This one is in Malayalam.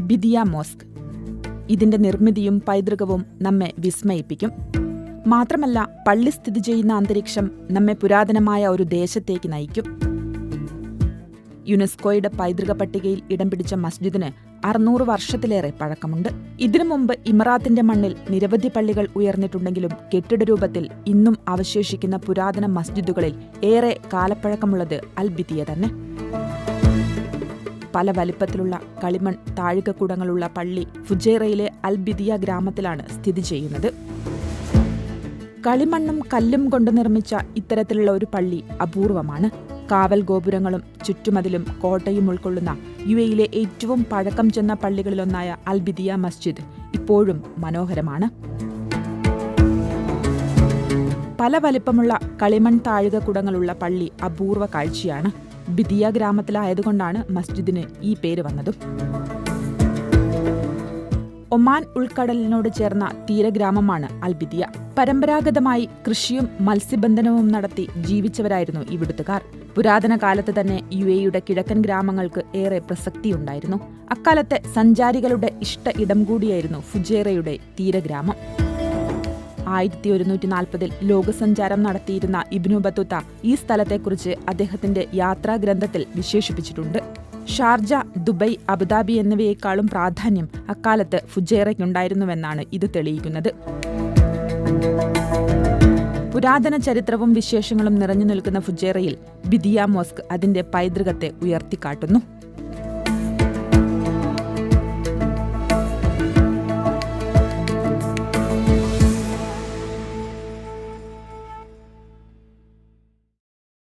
ബിദിയ മോസ്ക്. ഇതിന്റെ നിർമ്മിതിയും പൈതൃകവും നമ്മെ വിസ്മയിപ്പിക്കും. മാത്രമല്ല പള്ളി സ്ഥിതി ചെയ്യുന്ന അന്തരീക്ഷം നമ്മെ പുരാതനമായ ഒരു ദേശത്തേക്ക് നയിക്കും. യുനെസ്കോയുടെ പൈതൃക പട്ടികയിൽ ഇടം പിടിച്ച മസ്ജിദിന് അറുന്നൂറ് വർഷത്തിലേറെ പഴക്കമുണ്ട്. ഇതിനു മുമ്പ് ഇമറാത്തിന്റെ മണ്ണിൽ നിരവധി പള്ളികൾ ഉയർന്നിട്ടുണ്ടെങ്കിലും കെട്ടിട രൂപത്തിൽ ഇന്നും അവശേഷിക്കുന്ന പുരാതന മസ്ജിദുകളിൽ ഏറെ കാലപ്പഴക്കമുള്ളത് അൽബിദിയ തന്നെ. പല വലിപ്പത്തിലുള്ള കളിമൺ താഴികക്കുടങ്ങളുള്ള പള്ളി ഫുജേറയിലെ അൽബിദിയ ഗ്രാമത്തിലാണ് സ്ഥിതി ചെയ്യുന്നത്. കളിമണ്ണും കല്ലും കൊണ്ട് നിർമ്മിച്ച ഇത്തരത്തിലുള്ള ഒരു പള്ളി അപൂർവമാണ്. കാവൽ ഗോപുരങ്ങളും ചുറ്റുമതിലും കോട്ടയും ഉൾക്കൊള്ളുന്ന യു എയിലെ ഏറ്റവും പഴക്കം ചെന്ന പള്ളികളിലൊന്നായ അൽബിദിയ മസ്ജിദ് ഇപ്പോഴും മനോഹരമാണ്. പല വലിപ്പമുള്ള കളിമൺ താഴികക്കുടങ്ങളുള്ള പള്ളി അപൂർവ കാഴ്ചയാണ്. ബിദിയ ഗ്രാമത്തിലായതുകൊണ്ടാണ് മസ്ജിദിന് ഈ പേര് വന്നതും. ഒമാൻ ഉൾക്കടലിനോട് ചേർന്ന തീരഗ്രാമമാണ് അൽബിദിയ. പരമ്പരാഗതമായി കൃഷിയും മത്സ്യബന്ധനവും നടത്തി ജീവിച്ചവരായിരുന്നു ഇവിടുത്തുകാർ. പുരാതന കാലത്ത് തന്നെ യു എയുടെ കിഴക്കൻ ഗ്രാമങ്ങൾക്ക് ഏറെ പ്രസക്തിയുണ്ടായിരുന്നു. അക്കാലത്തെ സഞ്ചാരികളുടെ ഇഷ്ട ഇടം കൂടിയായിരുന്നു ഫുജേറയുടെ തീരഗ്രാമം. ആയിരത്തി ഒരുന്നൂറ്റി നാൽപ്പതിൽ ലോകസഞ്ചാരം നടത്തിയിരുന്ന ഇബ്നു ബത്തുത്ത ഈ സ്ഥലത്തെക്കുറിച്ച് അദ്ദേഹത്തിന്റെ യാത്രാ ഗ്രന്ഥത്തിൽ വിശേഷിപ്പിച്ചിട്ടുണ്ട്. ഷാർജ ദുബൈ അബുദാബി എന്നിവയേക്കാളും പ്രാധാന്യം അക്കാലത്ത് ഫുജേറയ്ക്കുണ്ടായിരുന്നുവെന്നാണ് ഇത് തെളിയിക്കുന്നത്. പുരാതന ചരിത്രവും വിശേഷങ്ങളും നിറഞ്ഞു നിൽക്കുന്ന ഫുജേറയിൽ ബിദിയ മോസ്ക് അതിന്റെ പൈതൃകത്തെ ഉയർത്തിക്കാട്ടുന്നു.